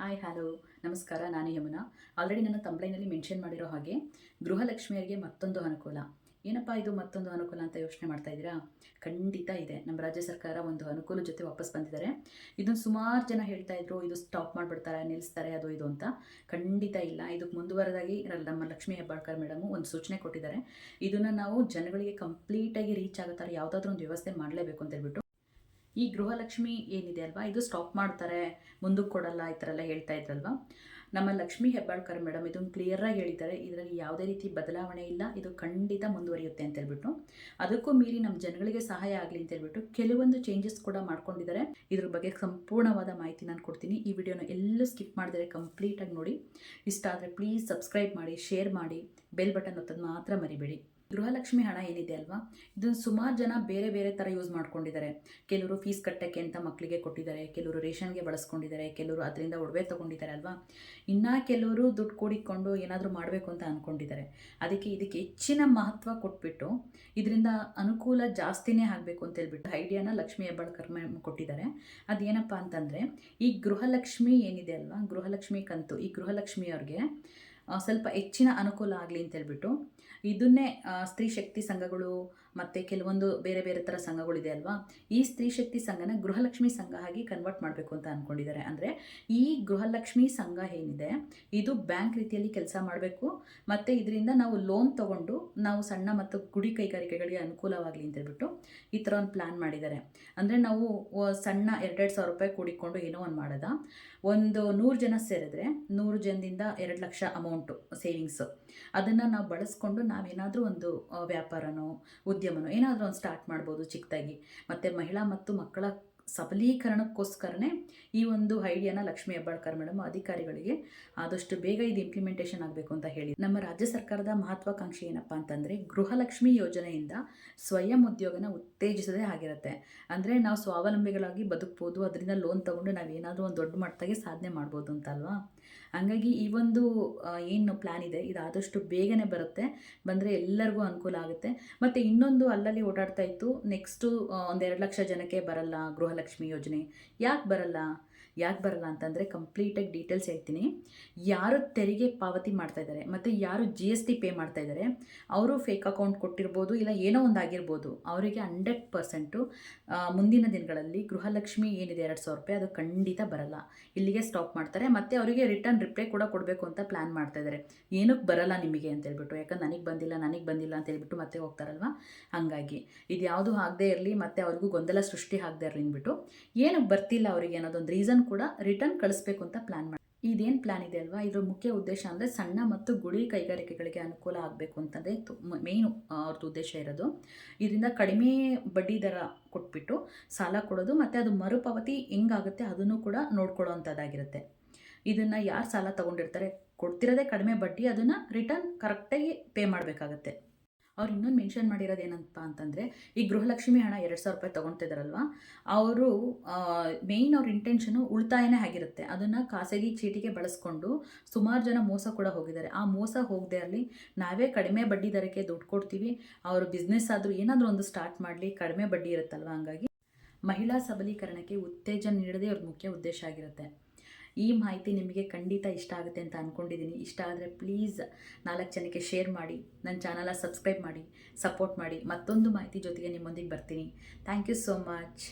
Hi hello ನಮಸ್ಕಾರ, ನಾನು Yamuna. Already ನನ್ನ ತಂಬ್ಲೈನಲ್ಲಿ ಮೆನ್ಷನ್ ಮಾಡಿರೋ ಹಾಗೆ ಗೃಹಲಕ್ಷ್ಮಿಯರಿಗೆ ಮತ್ತೊಂದು ಅನುಕೂಲ. ಏನಪ್ಪ ಇದು ಮತ್ತೊಂದು ಅನುಕೂಲ ಅಂತ ಯೋಚನೆ ಮಾಡ್ತಾ ಇದ್ದೀರಾ? ಖಂಡಿತ ಇದೆ. ನಮ್ಮ ರಾಜ್ಯ ಸರ್ಕಾರ ಒಂದು ಅನುಕೂಲ ಜೊತೆ ವಾಪಸ್ ಬಂದಿದ್ದಾರೆ. ಇದನ್ನು ಸುಮಾರು ಜನ ಹೇಳ್ತಾ ಇದ್ರು, ಇದು ಸ್ಟಾಪ್ ಮಾಡಿಬಿಡ್ತಾರೆ ನಿಲ್ಲಿಸ್ತಾರೆ ಅದು ಇದು ಅಂತ. ಖಂಡಿತ ಇಲ್ಲ. ಇದಕ್ಕೆ ಮುಂದುವರೆದಾಗಿ ನಮ್ಮ ಲಕ್ಷ್ಮೀ ಹೆಬ್ಬಾಳ್ಕರ್ ಮೇಡಮು ಒಂದು ಸೂಚನೆ ಕೊಟ್ಟಿದ್ದಾರೆ. ಇದನ್ನು ನಾವು ಜನಗಳಿಗೆ ಕಂಪ್ಲೀಟಾಗಿ ರೀಚ್ ಆಗೋ ಥರ ಯಾವುದಾದ್ರೂ ಒಂದು ವ್ಯವಸ್ಥೆ ಮಾಡಲೇಬೇಕು ಅಂತ ಹೇಳ್ಬಿಟ್ಟು ಈ ಗೃಹಲಕ್ಷ್ಮಿ ಏನಿದೆ ಅಲ್ವಾ? ಇದು ಸ್ಟಾಪ್ ಮಾಡ್ತಾರೆ, ಮುಂದಕ್ಕೆ ಕೊಡಲ್ಲ, ಈ ಥರ ಎಲ್ಲ ಹೇಳ್ತಾ ಇದ್ರಲ್ವಾ? ನಮ್ಮ ಲಕ್ಷ್ಮಿ ಹೆಬ್ಬಾಳ್ಕರ್ ಮೇಡಮ್ ಇದನ್ನು ಕ್ಲಿಯರಾಗಿ ಹೇಳಿದ್ದಾರೆ, ಇದರಲ್ಲಿ ಯಾವುದೇ ರೀತಿ ಬದಲಾವಣೆ ಇಲ್ಲ, ಇದು ಖಂಡಿತ ಮುಂದುವರಿಯುತ್ತೆ ಅಂತ ಹೇಳ್ಬಿಟ್ಟು ಅದಕ್ಕೂ ಮೀರಿ ನಮ್ಮ ಜನಗಳಿಗೆ ಸಹಾಯ ಆಗಲಿ ಅಂತ ಹೇಳ್ಬಿಟ್ಟು ಕೆಲವೊಂದು ಚೇಂಜಸ್ ಕೂಡ ಮಾಡ್ಕೊಂಡಿದ್ದಾರೆ. ಇದ್ರ ಬಗ್ಗೆ ಸಂಪೂರ್ಣವಾದ ಮಾಹಿತಿ ನಾನು ಕೊಡ್ತೀನಿ. ಈ ವಿಡಿಯೋನ ಎಲ್ಲೂ ಸ್ಕಿಪ್ ಮಾಡಿದರೆ ಕಂಪ್ಲೀಟಾಗಿ ನೋಡಿ. ಇಷ್ಟ ಆದರೆ ಪ್ಲೀಸ್ ಸಬ್ಸ್ಕ್ರೈಬ್ ಮಾಡಿ ಶೇರ್ ಮಾಡಿ ಬೆಲ್ ಬಟನ್ ಒತ್ತೋದು ಮಾತ್ರ ಮರಿಬೇಡಿ. ಗೃಹಲಕ್ಷ್ಮಿ ಹಣ ಏನಿದೆ ಅಲ್ವಾ? ಇದನ್ನು ಸುಮಾರು ಜನ ಬೇರೆ ಬೇರೆ ಥರ ಯೂಸ್ ಮಾಡ್ಕೊಂಡಿದ್ದಾರೆ. ಕೆಲವರು ಫೀಸ್ ಕಟ್ಟಕ್ಕೆ ಅಂತ ಮಕ್ಕಳಿಗೆ ಕೊಟ್ಟಿದ್ದಾರೆ, ಕೆಲವರು ರೇಷನ್ಗೆ ಬಳಸ್ಕೊಂಡಿದ್ದಾರೆ, ಕೆಲವರು ಅದರಿಂದ ಒಡವೆ ತಗೊಂಡಿದ್ದಾರೆ ಅಲ್ವಾ? ಇನ್ನೂ ಕೆಲವರು ದುಡ್ಡು ಕೂಡಿಕೊಂಡು ಏನಾದರೂ ಮಾಡಬೇಕು ಅಂತ ಅಂದ್ಕೊಂಡಿದ್ದಾರೆ ಅದಕ್ಕೆ ಇದಕ್ಕೆ ಹೆಚ್ಚಿನ ಮಹತ್ವ ಕೊಟ್ಬಿಟ್ಟು ಇದರಿಂದ ಅನುಕೂಲ ಜಾಸ್ತಿನೇ ಆಗಬೇಕು ಅಂತ ಹೇಳ್ಬಿಟ್ಟು ಐಡಿಯಾನ ಲಕ್ಷ್ಮಿ ಹೆಬ್ಬಾಳ್ಕರ್ ಮ್ಯಾಮ್ ಕೊಟ್ಟಿದ್ದಾರೆ. ಅದೇನಪ್ಪ ಅಂತಂದರೆ, ಈ ಗೃಹಲಕ್ಷ್ಮಿ ಏನಿದೆ ಅಲ್ವಾ? ಗೃಹಲಕ್ಷ್ಮಿ ಕಂತು, ಈ ಗೃಹಲಕ್ಷ್ಮಿಯವ್ರಿಗೆ ಸ್ವಲ್ಪ ಹೆಚ್ಚಿನ ಅನುಕೂಲ ಆಗಲಿ ಅಂತ ಹೇಳ್ಬಿಟ್ಟು ಇದನ್ನೇ ಸ್ತ್ರೀ ಶಕ್ತಿ ಸಂಘಗಳು ಮತ್ತು ಕೆಲವೊಂದು ಬೇರೆ ಬೇರೆ ಥರ ಸಂಘಗಳಿದೆ ಅಲ್ವಾ? ಈ ಸ್ತ್ರೀ ಶಕ್ತಿ ಸಂಘನ ಗೃಹಲಕ್ಷ್ಮಿ ಸಂಘ ಆಗಿ ಕನ್ವರ್ಟ್ ಮಾಡಬೇಕು ಅಂತ ಅಂದ್ಕೊಂಡಿದ್ದಾರೆ ಅಂದರೆ ಈ ಗೃಹಲಕ್ಷ್ಮಿ ಸಂಘ ಏನಿದೆ, ಇದು ಬ್ಯಾಂಕ್ ರೀತಿಯಲ್ಲಿ ಕೆಲಸ ಮಾಡಬೇಕು, ಮತ್ತು ಇದರಿಂದ ನಾವು ಲೋನ್ ತೊಗೊಂಡು ನಾವು ಸಣ್ಣ ಮತ್ತು ಗುಡಿ ಕೈಗಾರಿಕೆಗಳಿಗೆ ಅನುಕೂಲವಾಗಲಿ ಅಂತ ಹೇಳ್ಬಿಟ್ಟು ಈ ಥರ ಒಂದು ಪ್ಲ್ಯಾನ್ ಮಾಡಿದ್ದಾರೆ. ಅಂದರೆ ನಾವು ಸಣ್ಣ ಎರಡೆರಡು ಸಾವಿರ ರೂಪಾಯಿ ಕೂಡಿಕೊಂಡು ಏನೋ ಒಂದು ಮಾಡೋದ. ಒಂದು ನೂರು ಜನ ಸೇರಿದ್ರೆ ನೂರು ಜನದಿಂದ ಎರಡು ಲಕ್ಷ ಅಮೌಂಟು ಸೇವಿಂಗ್ಸು ಅದನ್ನು ನಾವು ಬಳಸ್ಕೊಂಡು ನಾವೇನಾದರೂ ಒಂದು ವ್ಯಾಪಾರನೋ, ಉದ್ಯಮನೋ ಏನಾದರೂ ಒಂದು ಸ್ಟಾರ್ಟ್ ಮಾಡ್ಬೋದು ಚಿಕ್ಕದಾಗಿ ಮತ್ತು ಮಹಿಳಾ ಮತ್ತು ಮಕ್ಕಳ ಸಬಲೀಕರಣಕ್ಕೋಸ್ಕರನೇ ಈ ಒಂದು ಐಡಿಯಾನ ಲಕ್ಷ್ಮೀ ಹೆಬ್ಬಾಳ್ಕರ್ ಮೇಡಮ್ ಅಧಿಕಾರಿಗಳಿಗೆ ಆದಷ್ಟು ಬೇಗ ಇದು ಇಂಪ್ಲಿಮೆಂಟೇಷನ್ ಆಗಬೇಕು ಅಂತ ಹೇಳಿ. ನಮ್ಮ ರಾಜ್ಯ ಸರ್ಕಾರದ ಮಹತ್ವಾಕಾಂಕ್ಷೆ ಏನಪ್ಪ ಅಂತಂದರೆ ಗೃಹಲಕ್ಷ್ಮಿ ಯೋಜನೆಯಿಂದ ಸ್ವಯಂ ಉದ್ಯೋಗನ ಉತ್ತೇಜಿಸದೇ ಆಗಿರುತ್ತೆ. ಅಂದರೆ ನಾವು ಸ್ವಾವಲಂಬಿಗಳಾಗಿ ಬದುಕ್ಬೋದು, ಅದರಿಂದ ಲೋನ್ ತೊಗೊಂಡು ನಾವು ಏನಾದರೂ ಒಂದು ದೊಡ್ಡ ಮಟ್ಟದಾಗೆ ಸಾಧನೆ ಮಾಡ್ಬೋದು ಅಂತಲ್ವಾ ಹಂಗಾಗಿ ಈ ಒಂದು ಏನು ಪ್ಲ್ಯಾನ್ ಇದೆ, ಇದು ಆದಷ್ಟು ಬೇಗನೆ ಬರುತ್ತೆ, ಬಂದರೆ ಎಲ್ಲರಿಗೂ ಅನುಕೂಲ ಆಗುತ್ತೆ. ಮತ್ತು ಇನ್ನೊಂದು ಅಲ್ಲಲ್ಲಿ ಓಡಾಡ್ತಾ ಇತ್ತು ನೆಕ್ಸ್ಟು ಒಂದೆರಡು ಲಕ್ಷ ಜನಕ್ಕೆ ಬರಲ್ಲ ಗೃಹಲಕ್ಷ್ಮಿ ಯೋಜನೆ ಯಾಕೆ ಬರಲ್ಲ? ಯಾಕೆ ಬರಲ್ಲ ಅಂತಂದರೆ ಕಂಪ್ಲೀಟಾಗಿ ಡೀಟೇಲ್ಸ್ ಹೇಳ್ತೀನಿ. ಯಾರು ತೆರಿಗೆ ಪಾವತಿ ಮಾಡ್ತಾ ಇದ್ದಾರೆ ಮತ್ತು ಯಾರು ಜಿ ಎಸ್ ಟಿ ಪೇ ಮಾಡ್ತಾ ಇದ್ದಾರೆ ಅವರು ಫೇಕ್ ಅಕೌಂಟ್ ಕೊಟ್ಟಿರ್ಬೋದು ಇಲ್ಲ ಏನೋ ಒಂದು ಆಗಿರ್ಬೋದು, ಅವರಿಗೆ ಹಂಡ್ರೆಡ್ ಪರ್ಸೆಂಟು ಮುಂದಿನ ದಿನಗಳಲ್ಲಿ ಗೃಹಲಕ್ಷ್ಮಿ ಏನಿದೆ ಎರಡು ಸಾವಿರ ರೂಪಾಯಿ, ಅದು ಖಂಡಿತ ಬರಲ್ಲ. ಇಲ್ಲಿಗೆ ಸ್ಟಾಪ್ ಮಾಡ್ತಾರೆ ಮತ್ತು ಅವರಿಗೆ ರಿಟರ್ನ್ ರಿಪ್ಲೈ ಕೂಡ ಕೊಡಬೇಕು ಅಂತ ಪ್ಲ್ಯಾನ್ ಮಾಡ್ತಾ ಇದ್ದಾರೆ ಏನಕ್ಕೆ ಬರಲ್ಲ ನಿಮಗೆ ಅಂತ ಹೇಳ್ಬಿಟ್ಟು, ಯಾಕಂದ್ರೆ ನನಗೆ ಬಂದಿಲ್ಲ ನನಗೆ ಬಂದಿಲ್ಲ ಅಂತ ಹೇಳ್ಬಿಟ್ಟು ಮತ್ತೆ ಹೋಗ್ತಾರಲ್ವ? ಹಾಗಾಗಿ ಇದು ಯಾವುದು ಆಗದೆ ಇರಲಿ ಮತ್ತು ಅವ್ರಿಗೂ ಗೊಂದಲ ಸೃಷ್ಟಿ ಆಗದೆ ಇರಲಿ ಅಂದ್ಬಿಟ್ಟು, ಏನಕ್ಕೆ ಬರ್ತಿಲ್ಲ ಅವರಿಗೆ ಅನ್ನೋದೊಂದು ರೀಸನ್ ಕೂಡ ರಿಟರ್ನ್ ಕಳಿಸ್ಬೇಕು ಅಂತ ಪ್ಲಾನ್ ಮಾಡಿ, ಇದೇನು ಪ್ಲಾನ್ ಇದೆ ಅಲ್ವಾ? ಇದ್ರ ಮುಖ್ಯ ಉದ್ದೇಶ ಅಂದರೆ ಸಣ್ಣ ಮತ್ತು ಗುಡಿ ಕೈಗಾರಿಕೆಗಳಿಗೆ ಅನುಕೂಲ ಆಗಬೇಕು ಅಂತಂದರೆ ಮೇಯ್ನು ಅವ್ರದ್ದು ಉದ್ದೇಶ ಇರೋದು. ಇದರಿಂದ ಕಡಿಮೆ ಬಡ್ಡಿ ದರ ಕೊಟ್ಬಿಟ್ಟು ಸಾಲ ಕೊಡೋದು ಮತ್ತು ಅದು ಮರುಪಾವತಿ ಹೆಂಗಾಗುತ್ತೆ ಅದನ್ನು ಕೂಡ ನೋಡ್ಕೊಳ್ಳೋ ಅಂಥದ್ದಾಗಿರುತ್ತೆ ಇದನ್ನು ಯಾರು ಸಾಲ ತೊಗೊಂಡಿರ್ತಾರೆ? ಕೊಡ್ತಿರೋದೇ ಕಡಿಮೆ ಬಡ್ಡಿ, ಅದನ್ನು ರಿಟರ್ನ್ ಕರೆಕ್ಟಾಗಿ ಪೇ ಮಾಡಬೇಕಾಗತ್ತೆ. ಅವ್ರು ಇನ್ನೊಂದು ಮೆನ್ಷನ್ ಮಾಡಿರೋದು ಏನಪ್ಪ ಅಂತಂದರೆ, ಈ ಗೃಹಲಕ್ಷ್ಮಿ ಹಣ ಎರಡು ಸಾವಿರ ರೂಪಾಯಿ ತೊಗೊಳ್ತಿದ್ದಾರಲ್ವ ಅವರು ಮೇಯ್ನ್ ಅವ್ರ ಇಂಟೆನ್ಷನು ಉಳಿತಾಯನೇ ಆಗಿರುತ್ತೆ. ಅದನ್ನು ಖಾಸಗಿ ಚೀಟಿಗೆ ಬಳಸ್ಕೊಂಡು ಸುಮಾರು ಜನ ಮೋಸ ಕೂಡ ಹೋಗಿದ್ದಾರೆ. ಆ ಮೋಸ ಹೋಗದೆ ಅಲ್ಲಿ ನಾವೇ ಕಡಿಮೆ ಬಡ್ಡಿ ದರಕ್ಕೆ ದುಡ್ಡು ಕೊಡ್ತೀವಿ, ಅವರು ಬಿಸ್ನೆಸ್ ಆದರೂ ಏನಾದರೂ ಒಂದು ಸ್ಟಾರ್ಟ್ ಮಾಡಲಿ, ಕಡಿಮೆ ಬಡ್ಡಿ ಇರುತ್ತಲ್ವ? ಹಂಗಾಗಿ ಮಹಿಳಾ ಸಬಲೀಕರಣಕ್ಕೆ ಉತ್ತೇಜನ ನೀಡೋದೇ ಅವ್ರ ಮುಖ್ಯ ಉದ್ದೇಶ ಆಗಿರುತ್ತೆ. ಈ ಮಾಹಿತಿ ನಿಮಗೆ ಖಂಡಿತ ಇಷ್ಟ ಆಗುತ್ತೆ ಅಂತ ಅಂದ್ಕೊಂಡಿದ್ದೀನಿ ಇಷ್ಟ ಆದರೆ ಪ್ಲೀಸ್ ನಾಲ್ಕು ಜನಕ್ಕೆ ಶೇರ್ ಮಾಡಿ ನನ್ನ ಚಾನಲ ಸಬ್ಸ್ಕ್ರೈಬ್ ಮಾಡಿ ಸಪೋರ್ಟ್ ಮಾಡಿ. ಮತ್ತೊಂದು ಮಾಹಿತಿ ಜೊತೆಗೆ ನಿಮ್ಮೊಂದಿಗೆ ಬರ್ತೀನಿ. Thank you so much